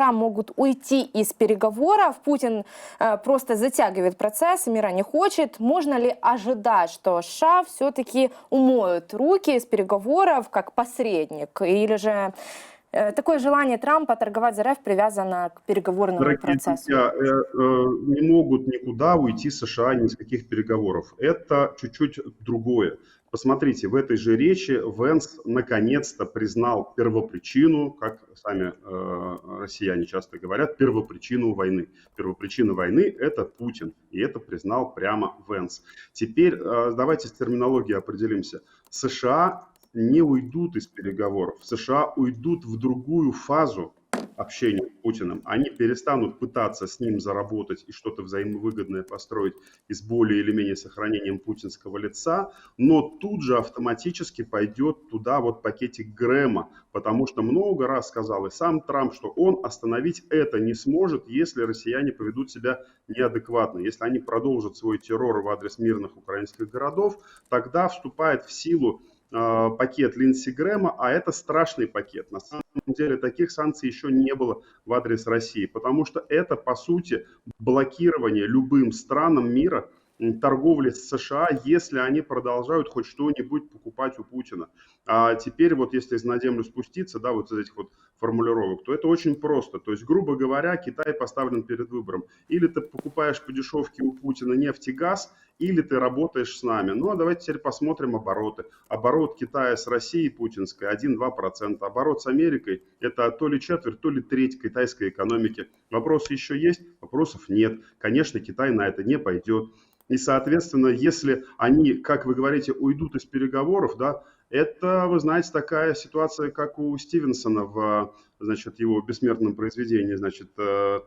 США могут уйти из переговоров. Путин э, просто затягивает процесс, мира не хочет. Можно ли ожидать, что США все-таки умоют руки из переговоров как посредник? Или же э, такое желание Трампа торговать за РФ привязано к переговорному Дорогие процессу? друзья, э, э, не могут никуда уйти США ни с каких переговоров. Это чуть-чуть другое. Посмотрите, в этой же речи Венс наконец-то признал первопричину, как сами э, россияне часто говорят, первопричину войны. Первопричина войны – это Путин, и это признал прямо Венс. Теперь э, давайте с терминологией определимся. США не уйдут из переговоров, США уйдут в другую фазу общения с Путиным, они перестанут пытаться с ним заработать и что-то взаимовыгодное построить и с более или менее сохранением путинского лица, но тут же автоматически пойдет туда вот пакетик Грэма, потому что много раз сказал и сам Трамп, что он остановить это не сможет, если россияне поведут себя неадекватно. Если они продолжат свой террор в адрес мирных украинских городов, тогда вступает в силу пакет Линдси Грэма, а это страшный пакет. На самом деле таких санкций еще не было в адрес России, потому что это, по сути, блокирование любым странам мира торговли с США, если они продолжают хоть что-нибудь покупать у Путина. А теперь вот если на землю спуститься, да, вот из этих вот формулировок, то это очень просто. То есть, грубо говоря, Китай поставлен перед выбором. Или ты покупаешь по дешевке у Путина нефть и газ, или ты работаешь с нами. Ну, а давайте теперь посмотрим обороты. Оборот Китая с Россией путинской 1-2%. Оборот с Америкой – это то ли четверть, то ли треть китайской экономики. Вопросы еще есть? Вопросов нет. Конечно, Китай на это не пойдет. И, соответственно, если они, как вы говорите, уйдут из переговоров, да, это, вы знаете, такая ситуация, как у Стивенсона в, значит, его бессмертном произведении, значит, э,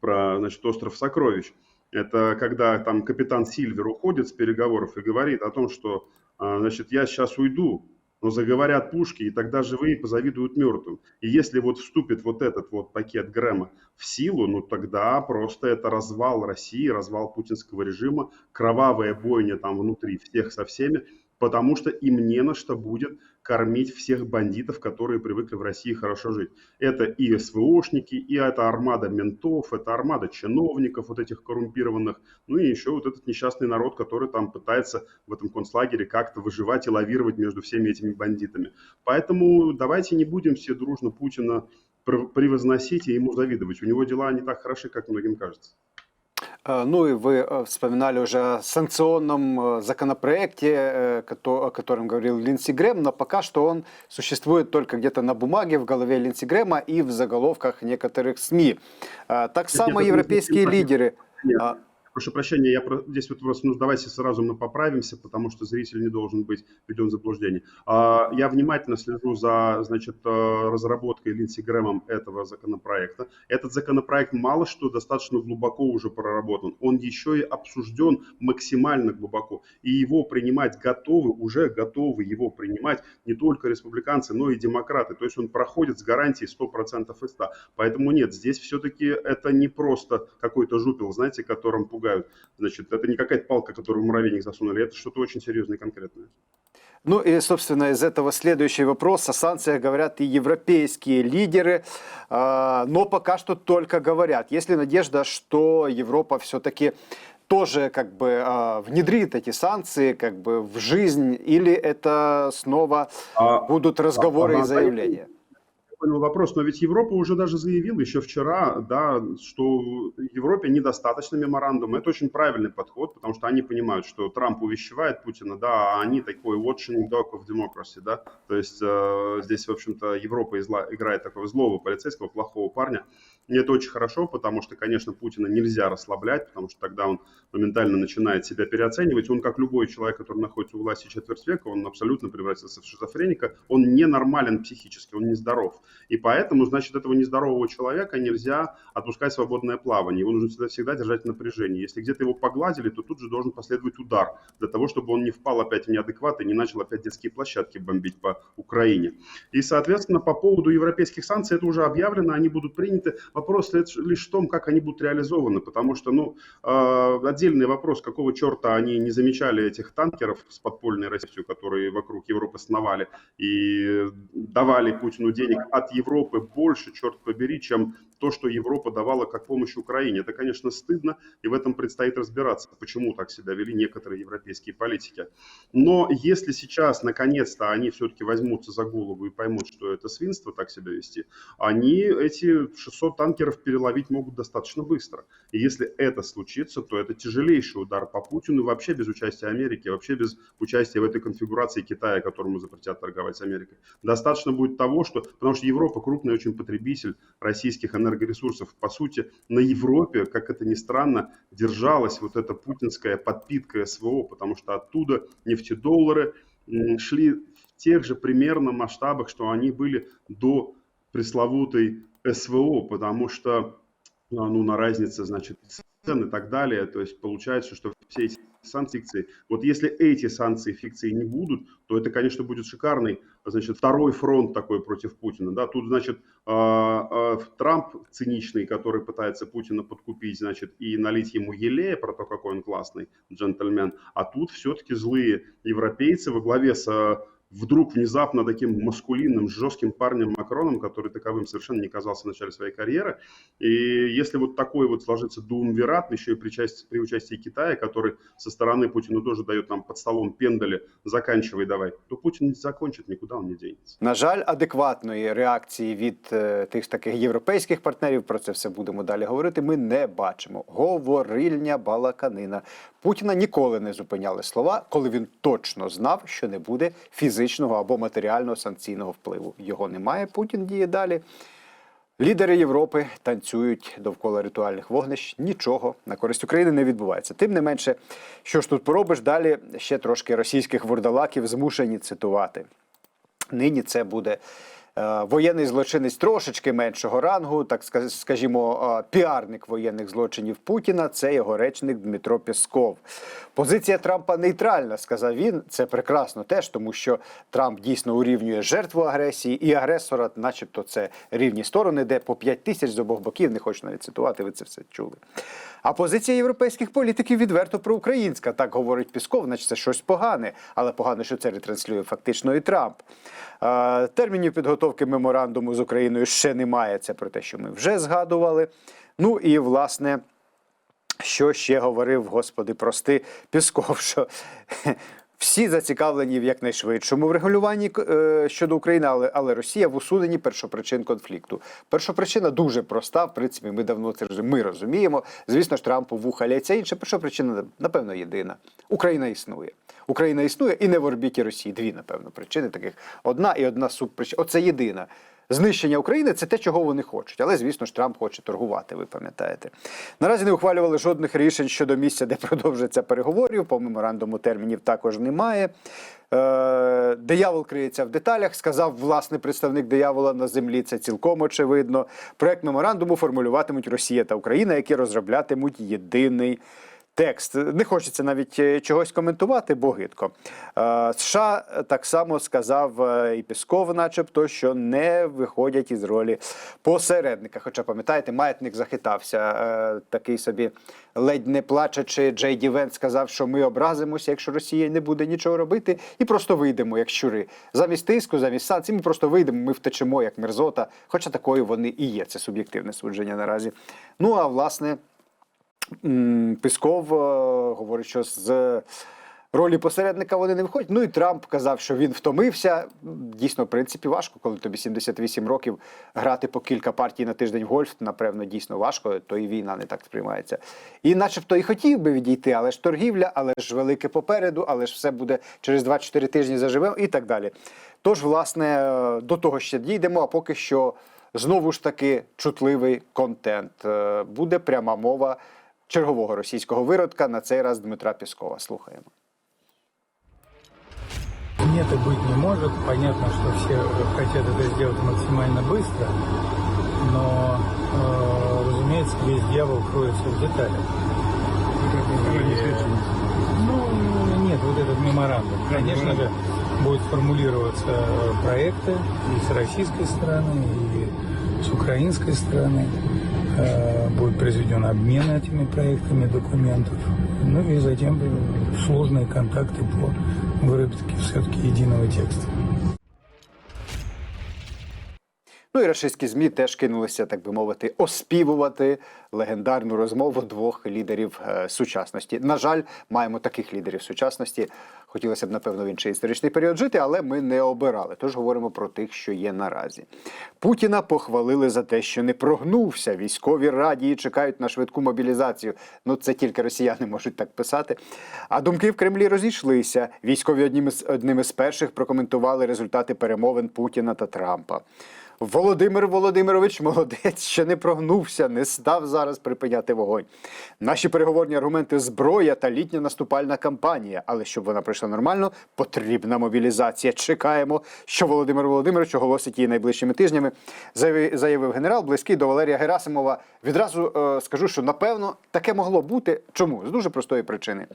про, значит, остров сокровищ. Это когда там капитан Сильвер уходит с переговоров и говорит о том, что, а, значит, я сейчас уйду, но заговорят пушки, и тогда живые позавидуют мертвым. И если вот вступит вот этот вот пакет Грэма в силу, ну тогда просто это развал России, развал путинского режима, кровавая бойня там внутри всех со всеми, потому что им не на что будет кормить всех бандитов, которые привыкли в России хорошо жить. Это и СВОшники, и это армада ментов, это армада чиновников, вот этих коррумпированных, ну и еще вот этот несчастный народ, который там пытается в этом концлагере как-то выживать и лавировать между всеми этими бандитами. Поэтому давайте не будем все дружно Путина превозносить и ему завидовать. У него дела не так хороши, как многим кажется. Э, Ну и вы э, вспоминали уже о санкционном э, законопроекте, э, кото- о котором говорил Линдси Грэм, но пока что он существует только где-то на бумаге, в голове Линдси Грэма и в заголовках некоторых СМИ. Э, Так само Нет, это европейские не совсем лидеры... Нет. Прошу прощения, я про- здесь вот просто, ну, давайте сразу мы поправимся, потому что зритель не должен быть введен в заблуждение. А, Я внимательно слежу за, значит, э, разработкой Линдси Грэмом этого законопроекта. Этот законопроект мало что достаточно глубоко уже проработан. Он еще и обсужден максимально глубоко. И его принимать готовы, уже готовы его принимать не только республиканцы, но и демократы. То есть он проходит с гарантией 100% из 100. Поэтому нет, здесь все-таки это не просто какой-то жупел, знаете, которым пугают. Значит, это не какая-то палка, которую в муравейник засунули, это что-то очень серьезное и конкретное. Ну и, собственно, из этого следующий вопрос. О санкциях говорят и европейские лидеры, а, но пока что только говорят. Есть ли надежда, что Европа все-таки тоже как бы а, внедрит эти санкции как бы в жизнь, или это снова А- будут разговоры а- и заявления? Понял вопрос, но ведь Европа уже даже заявила еще вчера, да, что Европе недостаточно меморандума. Это очень правильный подход, потому что они понимают, что Трамп увещевает Путина, да, а они такой watching dog of democracy, да, то есть э, здесь, в общем-то, Европа изла- играет такого злого полицейского, плохого парня. И это очень хорошо, потому что, конечно, Путина нельзя расслаблять, потому что тогда он моментально начинает себя переоценивать. Он, как любой человек, который находится у власти четверть века, он абсолютно превратится в шизофреника. Он ненормален психически, он нездоров. И поэтому, значит, этого нездорового человека нельзя отпускать свободное плавание. Его нужно всегда, всегда держать в напряжении. Если где-то его погладили, то тут же должен последовать удар для того, чтобы он не впал опять в неадекват и не начал опять детские площадки бомбить по Украине. И, соответственно, по поводу европейских санкций это уже объявлено, они будут приняты. Вопрос лишь в том, как они будут реализованы, потому что, ну, э, отдельный вопрос, какого черта они не замечали этих танкеров с подпольной Россией, которые вокруг Европы сновали и давали Путину денег от Европы больше, черт побери, чем то, что Европа давала как помощь Украине. Это, конечно, стыдно, и в этом предстоит разбираться, почему так себя вели некоторые европейские политики. Но если сейчас, наконец-то, они все-таки возьмутся за голову и поймут, что это свинство так себя вести, они эти 600 танкеров переловить могут достаточно быстро. И если это случится, то это тяжелейший удар по Путину, вообще без участия Америки, вообще без участия в этой конфигурации Китая, которому запретят торговать с Америкой. Достаточно будет того, что, потому что Европа крупный очень потребитель российских энергоресурсов. По сути, на Европе, как это ни странно, держалась вот эта путинская подпитка СВО, потому что оттуда нефтедоллары шли в тех же примерно масштабах, что они были до пресловутой СВО, потому что а, ну, на разнице, значит, цен и так далее. То есть получается, что все эти санкции, вот если эти санкции фикции не будут, то это, конечно, будет шикарный, значит, второй фронт такой против Путина. Да? Тут, значит, а, а, Трамп циничный, который пытается Путина подкупить, значит, и налить ему елея про то, какой он классный джентльмен. А тут все-таки злые европейцы во главе с а, вдруг внезапно таким маскулинным, жестким парнем Макроном, который таковым совершенно не казался в начале своей карьеры. И если вот такой вот сложится дуумвират, еще и при, части, при участии Китая, который со стороны Путину тоже дает нам под столом пендали, заканчивай давай, то Путин не закончит, никуда он не денется. На жаль, адекватної реакції від е, тих ж таких європейських партнерів, про це все будемо далі говорити. Ми не бачимо. Говорильня балаканина. Путіна ніколи не зупиняли слова, коли він точно знав, що не буде фізичного або матеріального санкційного впливу. Його немає. Путін діє далі. Лідери Європи танцюють довкола ритуальних вогнищ. Нічого на користь України не відбувається. Тим не менше, що ж тут поробиш, далі ще трошки російських вурдалаків змушені цитувати. Нині це буде воєнний злочинець трошечки меншого рангу, так ска- скажімо, е, піарник воєнних злочинів Путіна. Це його речник Дмитро Пєсков. Позиція Трампа нейтральна, сказав він. Це прекрасно теж, тому що Трамп дійсно урівнює жертву агресії і агресора, начебто, це рівні сторони, де по 5 тисяч з обох боків, не хочу навіть цитувати, ви це все чули. А позиція європейських політиків відверто проукраїнська. Так говорить Пісков, наче це щось погане, але погано, що це ретранслює фактично і Трамп. Термінів підготовки меморандуму з Україною ще немає. Це про те, що ми вже згадували. Ну і власне. Що ще говорив, господи, прости, Пісков, що всі зацікавлені в якнайшвидшому врегулюванні е, щодо України, але, але Росія в усуненні першопричин конфлікту. Першопричина дуже проста. В принципі, ми давно це ми розуміємо. Звісно ж, Трампу вуха ляться інша. Першопричина, напевно, єдина. Україна існує. Україна існує і не в орбіті Росії. Дві, напевно, причини таких. Одна і одна субпричина. Оце єдина. Знищення України це те, чого вони хочуть. Але, звісно ж, Трамп хоче торгувати, ви пам'ятаєте. Наразі не ухвалювали жодних рішень щодо місця, де продовжаться переговорів. По меморандуму термінів також немає. Е, диявол криється в деталях, сказав власний представник диявола на землі. Це цілком очевидно. Проект меморандуму формулюватимуть Росія та Україна, які розроблятимуть єдиний текст. Не хочеться навіть е, чогось коментувати, бо гидко. Е, США так само сказав е, і Пісков, начебто, що не виходять із ролі посередника. Хоча, пам'ятаєте, маятник захитався. Такий собі ледь не плачучи, Джей Ді Венс сказав, що ми образимося, якщо Росія не буде нічого робити, і просто вийдемо, як щури. Замість тиску, замість санкцій, ми просто вийдемо, ми втечемо, як мерзота. Хоча такою вони і є. Це суб'єктивне судження наразі. Ну а власне. Пісков е, говорить, що з ролі посередника вони не виходять. Ну і Трамп казав, що він втомився. Дійсно, в принципі, важко, коли тобі 78 років грати по кілька партій на тиждень в гольф, напевно, дійсно важко, то і війна не так сприймається. І начебто і хотів би відійти, але ж торгівля, але ж велике попереду, але ж все буде через 2-4 тижні заживемо і так далі. Тож, власне, е, до того ще дійдемо, а поки що знову ж таки чутливий контент. Е, Буде пряма мова чергового російського виродка, на цей раз Дмитра Піскова. Слухаємо. Нет и быть не может. Понятно, что все хотят это сделать максимально быстро, но, э, разумеется, весь дьявол кроется в деталях. И, ну, нет, вот этот меморандум. Конечно же, будут формулироваться э, проекты и с российской стороны, и с украинской стороны. Э, Будет произведен обмен этими проектами документов. Ну и затем э, сложные контакты по выработке все-таки единого текста. Ну і рашистські ЗМІ теж кинулися, так би мовити, оспівувати легендарну розмову двох лідерів е, сучасності. На жаль, маємо таких лідерів сучасності. Хотілося б, напевно, в інший історичний період жити, але ми не обирали. Тож говоримо про тих, що є наразі. Путіна похвалили за те, що не прогнувся. Військові радії чекають на швидку мобілізацію. Ну це тільки росіяни можуть так писати. А думки в Кремлі розійшлися. Військові одним із одним із перших прокоментували результати перемовин Путіна та Трампа. Володимир Володимирович молодець, ще не прогнувся, не став зараз припиняти вогонь. Наші переговорні аргументи зброя та літня наступальна кампанія. Але щоб вона пройшла нормально, потрібна мобілізація. Чекаємо, що Володимир Володимирович оголосить її найближчими тижнями. Заявив, генерал, близький до Валерія Герасимова. Відразу е, скажу, що напевно таке могло бути. Чому? З дуже простої причини.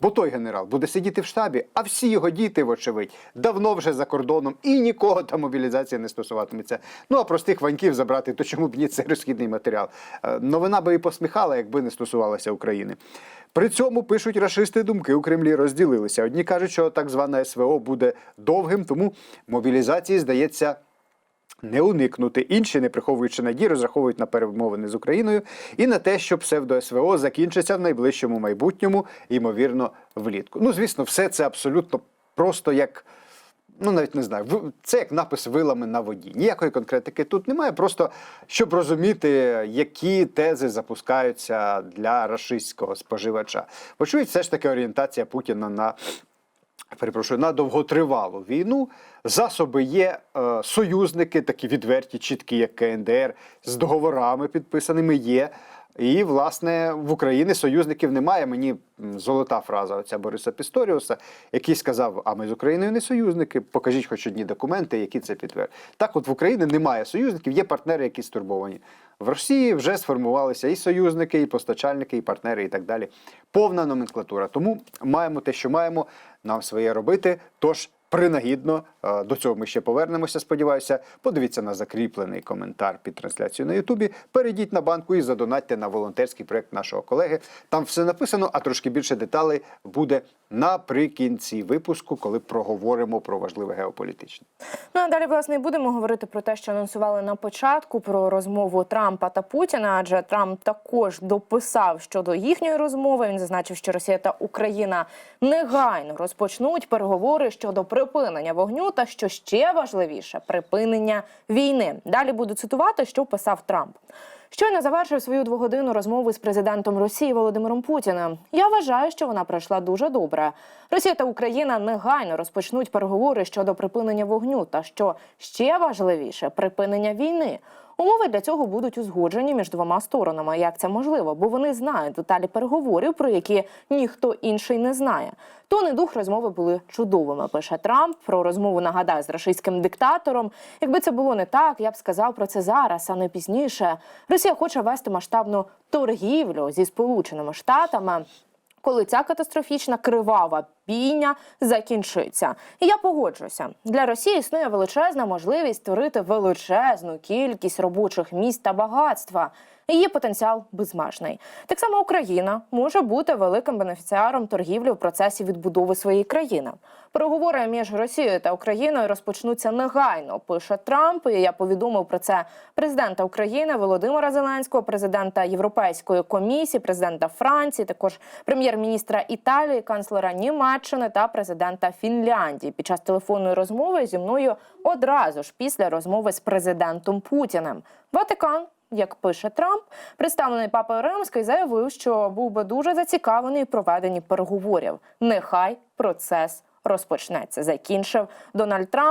Бо той генерал буде сидіти в штабі, а всі його діти, вочевидь, давно вже за кордоном і нікого там мобілізація не стосуватиметься. Ну а простих ваньків забрати, то чому б ні, це розхідний матеріал. Е, Новина би і посміхала, якби не стосувалася України. При цьому пишуть рашисти думки у Кремлі розділилися. Одні кажуть, що так звана СВО буде довгим, тому мобілізації здається не уникнути. Інші, не приховуючи надії, розраховують на перемовини з Україною і на те, що псевдо-СВО закінчиться в найближчому майбутньому, ймовірно, влітку. Ну, звісно, все це абсолютно просто як. Ну, навіть не знаю, це як напис вилами на воді. Ніякої конкретики тут немає. Просто щоб розуміти, які тези запускаються для рашистського споживача. Вочевидь, все ж таки орієнтація Путіна на перепрошую, на довготривалу війну. Засоби є, е, союзники, такі відверті, чіткі, як КНДР, з договорами підписаними є. І, власне, в Україні союзників немає. Мені золота фраза оця Бориса Пісторіуса, який сказав: а ми з Україною не союзники. Покажіть хоч одні документи, які це підтверджують. Так, от в Україні немає союзників, є партнери, які стурбовані. В Росії вже сформувалися і союзники, і постачальники, і партнери, і так далі. Повна номенклатура. Тому маємо те, що маємо, нам своє робити. Тож принагідно е, до цього ми ще повернемося. Сподіваюся, подивіться на закріплений коментар під трансляцією на Ютубі. Перейдіть на банку і задонатьте на волонтерський проект нашого колеги. Там все написано, а трошки більше деталей буде наприкінці випуску, коли проговоримо про важливе геополітичне. Ну а далі власне і будемо говорити про те, що анонсували на початку про розмову Трампа та Путіна. Адже Трамп також дописав щодо їхньої розмови. Він зазначив, що Росія та Україна негайно розпочнуть переговори щодо припинення вогню, та що ще важливіше припинення війни. Далі буду цитувати, що писав Трамп. Щойно завершив свою двогодинну розмову з президентом Росії Володимиром Путіним. Я вважаю, що вона пройшла дуже добре. Росія та Україна негайно розпочнуть переговори щодо припинення вогню, та що ще важливіше припинення війни. Умови для цього будуть узгоджені між двома сторонами. Як це можливо? Бо вони знають деталі переговорів, про які ніхто інший не знає. Тон і дух розмови були чудовими. Пише Трамп про розмову нагадаю з рашистським диктатором. Якби це було не так, я б сказав про це зараз, а не пізніше. Росія хоче вести масштабну торгівлю зі сполученими штатами. Коли ця катастрофічна кривава бійня закінчиться, і я погоджуся для Росії існує величезна можливість створити величезну кількість робочих місць та багатства. Її потенціал безмежний. Так само Україна може бути великим бенефіціаром торгівлі у процесі відбудови своєї країни. Переговори між Росією та Україною розпочнуться негайно. Пише Трамп. І я повідомив про це президента України Володимира Зеленського, президента Європейської комісії, президента Франції, також прем'єр-міністра Італії, канцлера Німеччини та президента Фінляндії під час телефонної розмови зі мною одразу ж після розмови з президентом Путіним. Ватикан як пише Трамп, представлений папою Римський заявив, що був би дуже зацікавлений у проведенні переговорів. Нехай процес розпочнеться. Закінчив Дональд Трамп.